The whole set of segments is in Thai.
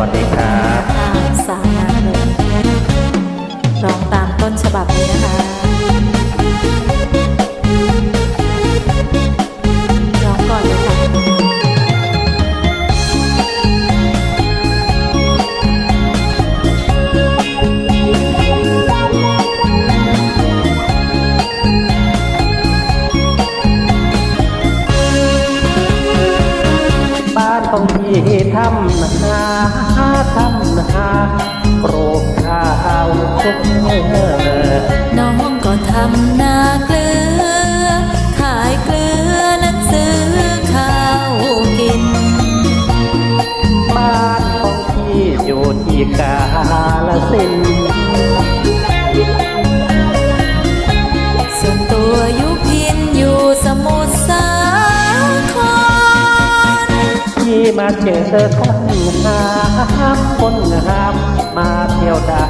วัสดี ของพี่ทำหาทำหาโปรดข้าวทุกน้องก็ทำนาเกลือ ขายเกลือนั้นซื้อข้าวกิน บ้านของพี่อยู่ที่กาลสิน มาเจอคนงามคนงามมาเที่ยวดา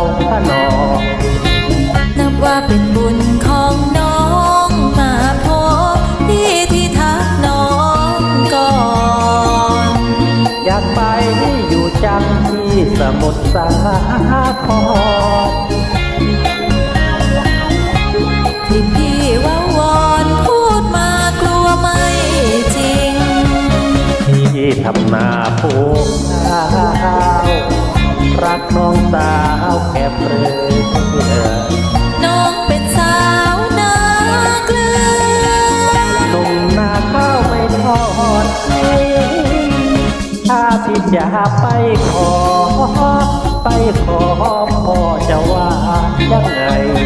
วพระนองนับว่าเป็นบุญของน้องมาพบพี่ที่ทักน้องก่อน อยากไปอยู่จังที่สมุทรสาคร ที่ทำนาปลูกข้าวรักน้องสาวแค่เปลือน้องเป็นสาวนาเกลือหนุ่มนาข้าวไม่ทอดทิ้งถ้าพี่จะไปขอ ไปขอพ่อจะว่ายังไง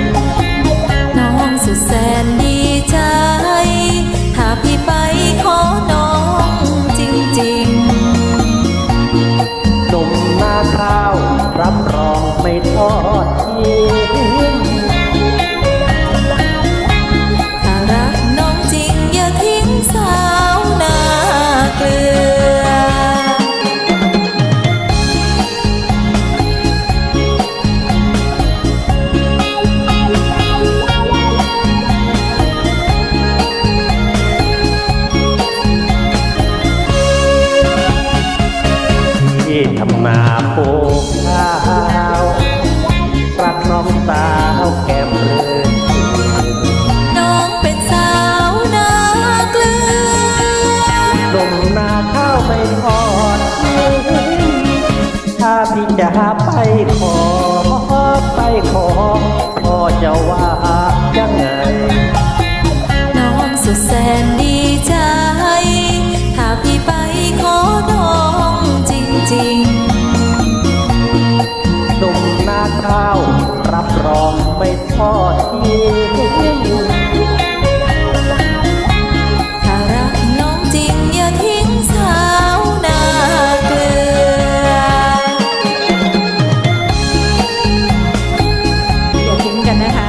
ำนาปลูกข้าวรักน้องสาวแก้มเรือนน้องเป็นสาวนาเกลือนมนาข้าวไม่ทอดทิ้งถ้าพี่จะไปขอไปขอพ่อจะว่า รองไม่ทอดทิ้งถ้ารักน้องจิงอย่าทิ้งสาวนาเกลือ อย่าทิ้งกันนะคะ